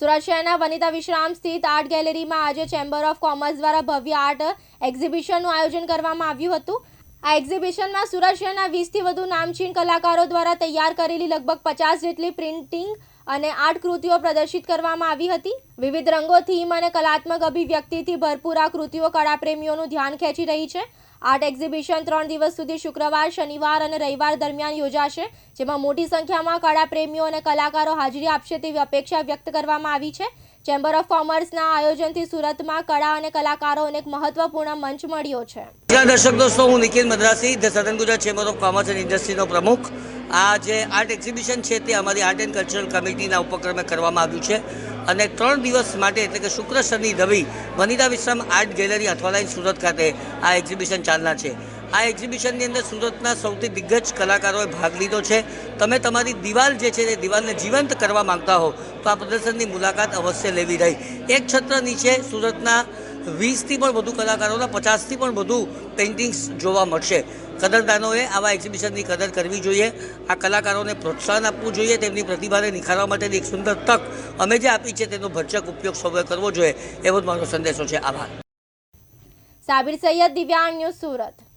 સુરત શહેરના વનિતા વિશ્રામ સ્થિત આર્ટ ગેલેરીમાં આજે ચેમ્બર ઓફ કોમર્સ દ્વારા ભવ્ય આર્ટ એક્ઝિબિશનનું આયોજન કરવામાં આવ્યું હતું. આ એક્ઝિબિશનમાં સુરત શહેરના વીસથી વધુ નામચીન કલાકારો દ્વારા તૈયાર કરેલી લગભગ પચાસ જેટલી પ્રિન્ટિંગ અને આર્ટ કૃતિઓ પ્રદર્શિત કરવામાં આવી હતી. વિવિધ રંગો થીમ અને કલાત્મક અભિવ્યક્તિથી ભરપૂર આ કૃતિઓ કળાપ્રેમીઓનું ધ્યાન ખેંચી રહી છે. આર્ટ એક્ઝિબિશન ત્રણ દિવસ સુધી શુક્રવાર, શનિવાર અને રવિવાર દરમિયાન યોજાશે, જેમાં મોટી સંખ્યામાં કળાપ્રેમીઓ અને કલાકારો હાજરી આપશે તેવી અપેક્ષા વ્યક્ત કરવામાં આવી છે. ચેમ્બર ઓફ કોમર્સના આયોજનથી સુરતમાં કળા અને કલાકારોને એક મહત્વપૂર્ણ મંચ મળ્યો છે. દર્શક દોસ્તો, હું Nikhil Madrasi, the southern Gujarat chamber of commerce and ઇન્ડસ્ટ્રીનો પ્રમુખ. આ જે આર્ટ એક્ઝિબિશન છે તે અમારી આર્ટ એન્ડ કલ્ચરલ કમિટીના ઉપક્રમે કરવામાં આવ્યું છે અને ત્રણ દિવસ માટે એટલે કે શુક્ર શનિ રવિ વનિતા વિશ્રામ આર્ટ ગેલેરી અથવાલાઈન સુરત ખાતે આ એક્ઝિબિશન ચાલના છે. આ એક્ઝિબિશનની અંદર સુરતના સૌથી દિગ્ગજ કલાકારોએ ભાગ લીધો છે. તમે તમારી દિવાલ જે છે તે દિવાલને જીવંત કરવા માંગતા હો, તો આ પ્રદર્શનની મુલાકાત અવશ્ય લેવી રહી. એક છત્ર નીચે સુરતના વીસથી પણ વધુ કલાકારોના પચાસથી પણ વધુ પેઇન્ટિંગ્સ જોવા મળશે. કદરદાનોએ આવા એક્ઝિબિશનની કદર કરવી જોઈએ. આ કલાકારોને પ્રોત્સાહન આપવું જોઈએ, તેમની પ્રતિભાને નિખારવા માટેની એક સુંદર તક અમે જે આપી છે તેનો ભરચક ઉપયોગ સૌએ કરવો જોઈએ. એવો જ મારો સંદેશો છે. આભાર. સાબિર સૈયદ, દિવ્યાંગ ન્યૂઝ સુરત.